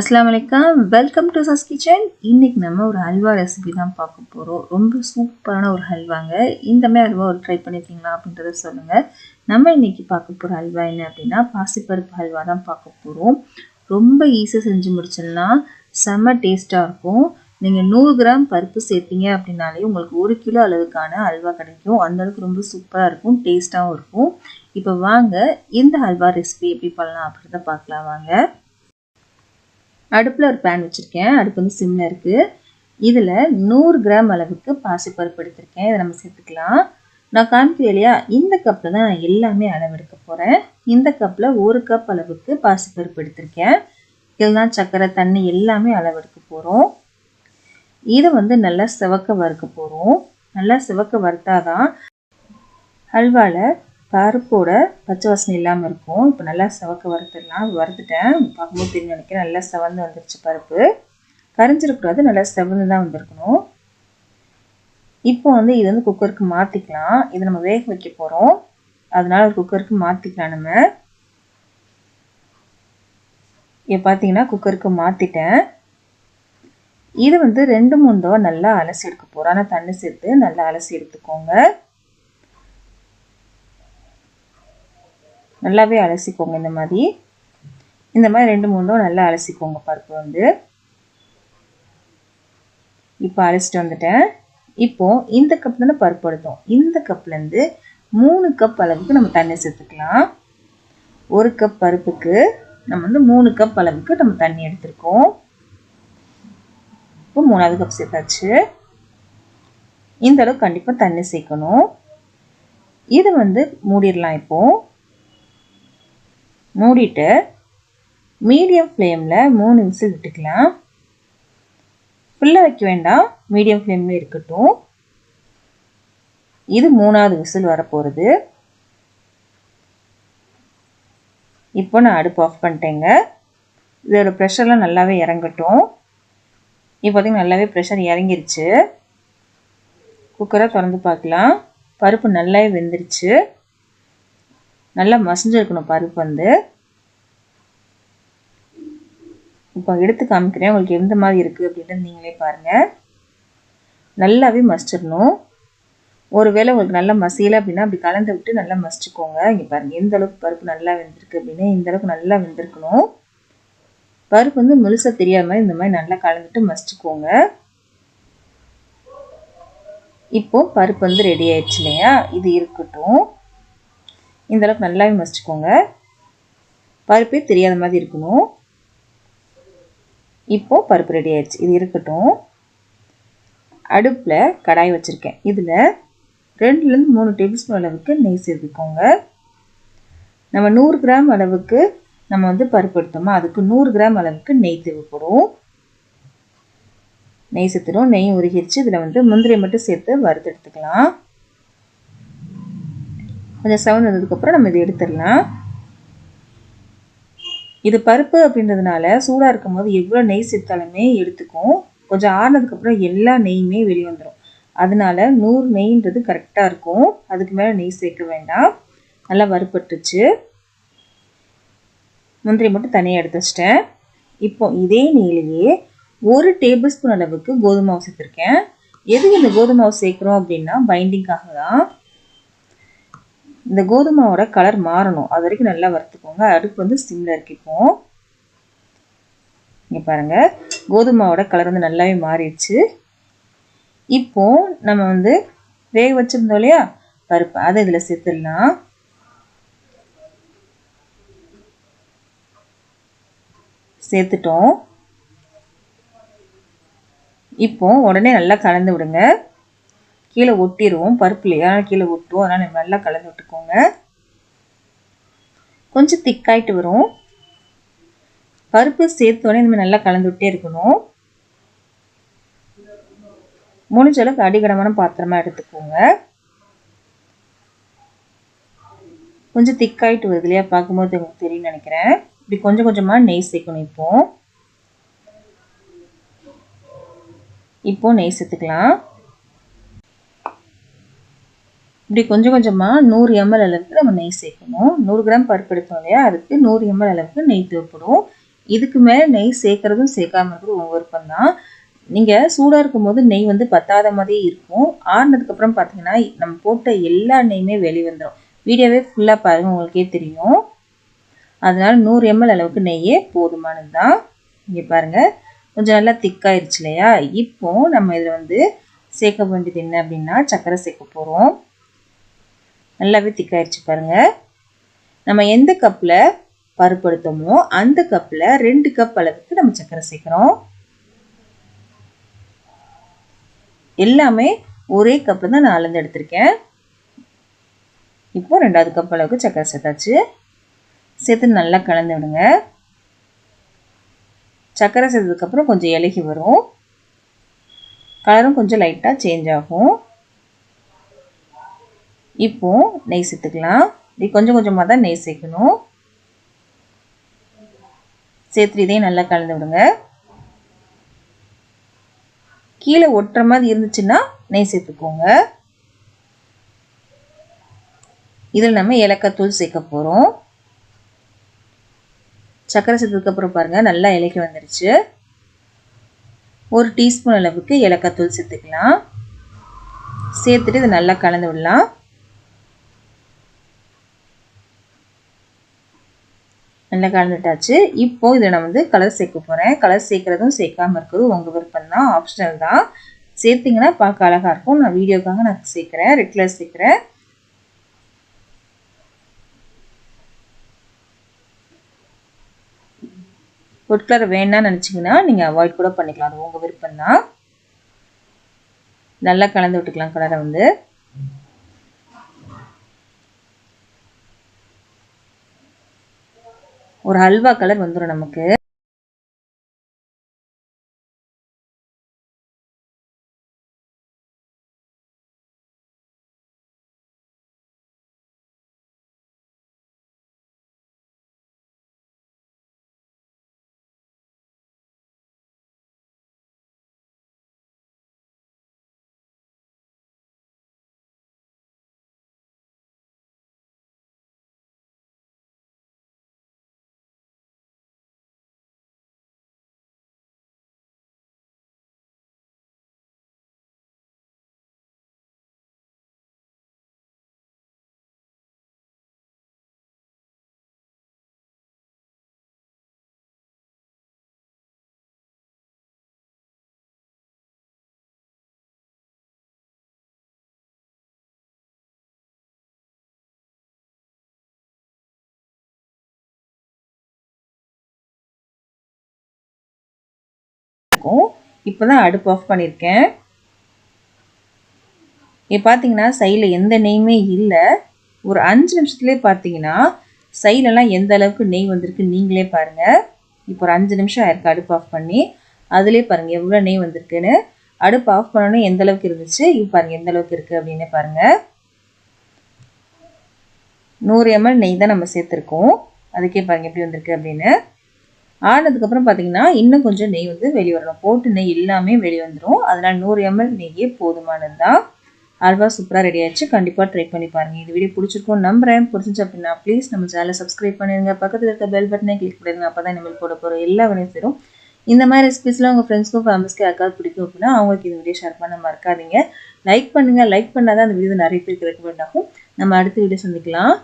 அஸ்லாம் வலைக்கம் welcome to சஸ் kitchen இன்னைக்கு நம்ம ஒரு ஹல்வா ரெசிபி தான் பார்க்க போகிறோம் ரொம்ப சூப்பரான ஒரு ஹல்வாங்க இந்த மாதிரி ஹல்வா ஒரு ட்ரை பண்ணியிருக்கீங்களா அப்படின்றத சொல்லுங்கள் நம்ம இன்றைக்கி பார்க்க போகிற ஹல்வா என்ன அப்படின்னா பாசிப்பருப்பு ஹல்வா தான் பார்க்க போகிறோம் ரொம்ப ஈஸியாக செஞ்சு முடிச்சிடலாம். செம்ம டேஸ்ட்டாக இருக்கும். நீங்கள் நூறு கிராம் பருப்பு சேர்த்தீங்க அப்படின்னாலே உங்களுக்கு ஒரு கிலோ அளவுக்கான அல்வா கிடைக்கும். அந்தளவுக்கு ரொம்ப சூப்பராக இருக்கும். டேஸ்ட்டாகவும் இருக்கும். இப்போ வாங்க இந்த ஹல்வா ரெசிபி எப்படி பண்ணலாம் அப்படின்றத பார்க்கலாம். வாங்க. அடுப்பில் ஒரு பேன் வச்சுருக்கேன். அடுப்பு வந்து சிம்மில் இருக்குது இதில் நூறு கிராம் அளவுக்கு பாசிப்பருப்பு எடுத்திருக்கேன். இதை நம்ம சேர்த்துக்கலாம். நான் காமிக்கிறேன் இல்லையா? இந்த கப்பில் தான் நான் எல்லாமே அளவெடுக்க போகிறேன் இந்த கப்பில் ஒரு கப் அளவுக்கு பாசிப்பருப்பு எடுத்திருக்கேன். இதெல்லாம் சர்க்கரை தண்ணி எல்லாமே அளவெடுக்க போகிறோம் இதை வந்து நல்லா சிவக்க வறுக்க போகிறோம் நல்லா சிவக்க வறுத்தாதான் ஹல்வாவில் பருப்போட பச்சை வாசனை இல்லாமல் இருக்கும். இப்போ நல்லா செவக்க வறுத்துடலாம் வறுத்துட்டேன். பார்க்கும்போது தெரியும் நினைக்கிறேன். நல்லா செவந்து வந்துருச்சு பருப்பு. கரைஞ்சிடக்கூடாது. நல்லா செவந்து தான் வந்திருக்கணும். இப்போ வந்து இது வந்து குக்கருக்கு மாற்றிக்கலாம் இதை நம்ம வேக வைக்க போகிறோம் அதனால் ஒரு குக்கருக்கு மாற்றிக்கலாம் நம்ம. இப்போ பார்த்தீங்கன்னா குக்கருக்கு மாற்றிட்டேன் இது வந்து ரெண்டு மூணு தடவை நல்லா அலசி எடுக்க போகிறோம் ஆனால் தண்ணி சேர்த்து நல்லா அலசி எடுத்துக்கோங்க. நல்லாவே அலசிக்கோங்க இந்த மாதிரி. இந்த மாதிரி ரெண்டு மூணும் நல்லா அலசிக்கோங்க பருப்பு வந்து. இப்போ அலசிட்டு வந்துட்டேன். இப்போது இந்த கப் தானே பருப்பு எடுத்தோம். இந்த கப்லேருந்து மூணு கப் அளவுக்கு நம்ம தண்ணி சேர்த்துக்கலாம். ஒரு கப் பருப்புக்கு நம்ம வந்து மூணு கப் அளவுக்கு நம்ம தண்ணி எடுத்திருக்கோம். இப்போ மூணாவது கப் சேர்த்தாச்சு. இந்த அளவு கண்டிப்பாக தண்ணி சேர்க்கணும். இதை வந்து மூடிடலாம் இப்போது மூடிட்டு மீடியம் ஃப்ளேமில் மூணு விசில் விட்டுக்கலாம். ஃபுல்லாக வைக்க வேண்டாம். மீடியம் ஃப்ளேமில் இருக்கட்டும். இது மூணாவது விசில் வரப்போகிறது இப்போ நான் அடுப்பு ஆஃப் பண்ணிட்டேங்க. இதோட ப்ரெஷர்லாம் நல்லாவே இறங்கட்டும். இப்போ பார்த்திங்கன்னா நல்லாவே ப்ரெஷர் இறங்கிருச்சு. குக்கரை திறந்து பார்க்கலாம். பருப்பு நல்லாவே வெந்துருச்சு. நல்லா மசிஞ்சிருக்கணும் பருப்பு வந்து. இப்போ எடுத்து காமிக்கிறேன். உங்களுக்கு எந்த மாதிரி இருக்குது அப்படின்றது நீங்களே பாருங்கள் நல்லாவே மசிச்சிடணும். ஒருவேளை உங்களுக்கு நல்லா மசியலை அப்படின்னா அப்படி கலந்து விட்டு நல்லா மசிச்சுக்கோங்க. இங்கே பாருங்கள் எந்த அளவுக்கு பருப்பு நல்லா வெந்திருக்கு அப்படின்னா இந்த அளவுக்கு நல்லா வெந்திருக்கணும். பருப்பு வந்து முழுசாக தெரியாத மாதிரி இந்த மாதிரி நல்லா கலந்துட்டு மசிச்சுக்கோங்க. இப்போ பருப்பு வந்து ரெடி ஆயிடுச்சு இல்லையா? இது இருக்கட்டும். இந்த அளவுக்கு நல்லாவே மசிச்சுக்கோங்க. பருப்பே தெரியாத மாதிரி இருக்கணும். இப்போது பருப்பு ரெடி ஆயிடுச்சு. இது இருக்கட்டும். அடுப்பில் கடாய் வச்சுருக்கேன். இதில் ரெண்டுலேருந்து மூணு டேபிள் ஸ்பூன் அளவுக்கு நெய் சேர்த்துக்கோங்க. நம்ம நூறு கிராம் அளவுக்கு நம்ம வந்து பருப்பு எடுத்தோமா அதுக்கு நூறு கிராம் அளவுக்கு நெய் தேவைப்படும். நெய் சேர்த்துடும் நெய் உருகிடுச்சு இதில் வந்து முந்திரி மட்டும் சேர்த்து வறுத்து எடுத்துக்கலாம். கொஞ்சம் செவன் வந்ததுக்கப்புறம் நம்ம இதை எடுத்துடலாம். இது பருப்பு அப்படின்றதுனால சூடாக இருக்கும் போது எவ்வளோ நெய் சேர்த்தாலுமே எடுத்துக்கும். கொஞ்சம் ஆறுனதுக்கப்புறம் எல்லா நெய்யுமே வெளியே வந்துடும் அதனால நூறு நெய்ன்றது கரெக்டாக இருக்கும். அதுக்கு மேலே நெய் சேர்க்க வேண்டாம். நல்லா வறுப்பட்டுச்சு முந்திரி மட்டும் தனியாக எடுத்து வச்சிட்டேன். இப்போ இதே நெய்லேயே ஒரு டேபிள் ஸ்பூன் அளவுக்கு கோதுமை மாவு சேர்த்துருக்கேன். எதுக்கு இந்த கோதுமை மாவு சேர்க்குறோம் அப்படின்னா பைண்டிங்காக தான் இந்த கோதுமாவோட கலர் மாறணும். அது வரைக்கும் நல்லா வறுத்துக்கோங்க. அடுப்பு வந்து சிம்மில் இருக்கிப்போம் இங்கே பாருங்கள் கோதுமாவோட கலர் வந்து நல்லாவே மாறிடுச்சு. இப்போ நம்ம வந்து வேக வச்சுருந்தோம் இல்லையா? பருப்பு. அதை இதில் சேர்த்துடலாம். சேர்த்துட்டோம். இப்போ உடனே நல்லா கலந்து விடுங்க. கீழே ஒட்டிடுவோம் பருப்பு இல்லையா கீழே ஒட்டுவோம். அதனால் நல்லா கலந்து விட்டுக்கோங்க. கொஞ்சம் திக்காயிட்டு வரும். பருப்பு சேர்த்தோடனே இந்த மாதிரி நல்லா கலந்து விட்டே இருக்கணும். முடிஞ்ச அளவுக்கு அடிகடமான பாத்திரமாக எடுத்துக்கோங்க. கொஞ்சம் திக்காயிட்டு வருது இல்லையா? பார்க்கும்போது உங்களுக்கு தெரியும் நினைக்கிறேன். இப்படி கொஞ்சம் கொஞ்சமாக நெய் சேர்க்கணும் இப்போ. இப்போ நெய் சேர்த்துக்கலாம். இப்படி கொஞ்சம் கொஞ்சமாக நூறு எம்எல் அளவுக்கு நம்ம நெய் சேர்க்கணும். நூறு கிராம் பருப்பு எடுத்தோம் இல்லையா? அதுக்கு நூறு எம்எல் அளவுக்கு நெய் தேவைப்படும். இதுக்கு மேலே நெய் சேர்க்கறதும் சேர்க்காம இருக்கிறது உங்கள் விருப்பம் தான். நீங்கள் சூடாக இருக்கும்போது நெய் வந்து பத்தாத மாதிரியே இருக்கும். ஆறுனதுக்கப்புறம் பார்த்தீங்கன்னா நம்ம போட்ட எல்லா நெய்யுமே வெளியே வந்துடும் வீடியோவே ஃபுல்லாக பாருங்கள் உங்களுக்கே தெரியும். அதனால் நூறு எம்எல் அளவுக்கு நெய்யே போதுமானது தான். இங்கே பாருங்கள் கொஞ்சம் நல்லா திக்காயிருச்சு இல்லையா? இப்போ நம்ம இதில் வந்து சேர்க்க வேண்டியது என்ன அப்படின்னா சர்க்கரை சேர்க்க போகிறோம் நல்லாவே திக்காயிருச்சு பாருங்கள் நம்ம எந்த கப்பில் பருப்பு எடுத்தோமோ அந்த கப்பில் ரெண்டு கப் அளவுக்கு நம்ம சர்க்கரை சேர்க்குறோம். எல்லாமே ஒரே கப்பில் தான் நான் அளந்து எடுத்திருக்கேன். இப்போ ரெண்டாவது கப் அளவுக்கு சர்க்கரை சேர்த்தாச்சு. சேர்த்து நல்லா கலந்து விடுங்க. சர்க்கரை சேர்த்ததுக்கப்புறம் கொஞ்சம் இலகி வரும். கலரும் கொஞ்சம் லைட்டாக சேஞ்ச் ஆகும். இப்போ நெய் சேர்த்துக்கலாம் இது கொஞ்சம் கொஞ்சமாக தான் நெய் சேர்க்கணும் சேர்த்து இதையும் நல்லா கலந்து விடுங்க. கீழே ஒட்டுற மாதிரி இருந்துச்சுன்னா நெய் சேர்த்துக்கோங்க இதில் நம்ம ஏலக்காய் தூள் சேர்க்க போகிறோம் சர்க்கரை சேர்த்ததுக்கப்புறம் பாருங்கள் நல்லா இலக்கி வந்துருச்சு. ஒரு டீஸ்பூன் அளவுக்கு ஏலக்காய் தூள் சேர்த்துக்கலாம். சேர்த்துட்டு இதை நல்லா கலந்து விடலாம். நல்லா கலந்துட்டாச்சு. இப்போ இதை நான் வந்து கலர் சேர்க்க போகிறேன் கலர் சேர்க்குறதும் சேர்க்காமல் இருக்கிறதும் உங்கள் விருப்பம் தான் ஆப்ஷனல் தான். சேர்த்திங்கன்னா பார்க்க அழகாக இருக்கும். நான் வீடியோக்காக நான் சேர்க்குறேன். ரெட் கலர் சேர்க்குறேன். ஒட் கலர் வேணாம்னு நினச்சிங்கன்னா நீங்கள் அவாய்ட் கூட பண்ணிக்கலாம். அது உங்கள் விருப்பம் தான் நல்லா கலந்து விட்டுக்கலாம் கலரை வந்து. ஒரு ஹல்வா கலர் வந்துடும் நமக்கு. இருக்கும். இப்போ தான் அடுப்பு ஆஃப் பண்ணியிருக்கேன் இப்போ பார்த்தீங்கன்னா சைடில் எந்த நெய்யுமே இல்லை. ஒரு அஞ்சு நிமிஷத்துலேயே பார்த்தீங்கன்னா சைட்லலாம் எந்த அளவுக்கு நெய் வந்திருக்கு நீங்களே பாருங்கள் இப்போ ஒரு அஞ்சு நிமிஷம் ஆயிருக்கு அடுப்பு ஆஃப் பண்ணி. அதுலேயே பாருங்கள் எவ்வளோ நெய் வந்திருக்குன்னு. அடுப்பு ஆஃப் பண்ணோன்னே எந்த அளவுக்கு இருந்துச்சு? இப்போ பாருங்கள் எந்த அளவுக்கு இருக்குது அப்படின்னு பாருங்கள் நூறு எம்எல் நெய் தான் நம்ம சேர்த்துருக்கோம். அதுக்கே பாருங்கள் எப்படி வந்திருக்கு அப்படின்னு. ஆனதுக்கப்புறம் பார்த்தீங்கன்னா இன்னும் கொஞ்சம் நெய் வந்து வெளியே வரணும் போட்டு நெய் எல்லாமே வெளியே வந்துடும் அதனால் நூறு எம்எல் நெய்யே போதுமானது தான் அல்வா சூப்பராக ரெடி ஆயிடுச்சு. கண்டிப்பாக ட்ரை பண்ணி பாருங்கள் இந்த வீடியோ பிடிச்சிருக்கும் நம்புறேன். பிடிச்சிச்சு அப்படின்னா ப்ளீஸ் நம்ம சேனலை சப்ஸ்கிரைப் பண்ணிடுங்க. பக்கத்தில் இருக்க பெல் பட்டனை கிளிக் பண்ணிடுங்க. அப்போ தான் இனிமேல் போட போகிற எல்லா வேலையும் சேரும் இந்த மாதிரி ரெசிபிஸ்லாம் உங்கள் ஃப்ரெண்ட்ஸ்க்கும் ஃபேமிலிஸ்க்கு யாருக்காவது பிடிக்கும் அப்படின்னா அவங்களுக்கு இந்த வீடியோ ஷேர் பண்ண மறக்காதீங்க. லைக் பண்ணுங்கள் லைக் பண்ணால் தான் அந்த வீடியோ நிறைய பேருக்கு ரெக்கமெண்ட் ஆகும். நம்ம அடுத்த வீடியோ சந்திக்கலாம்.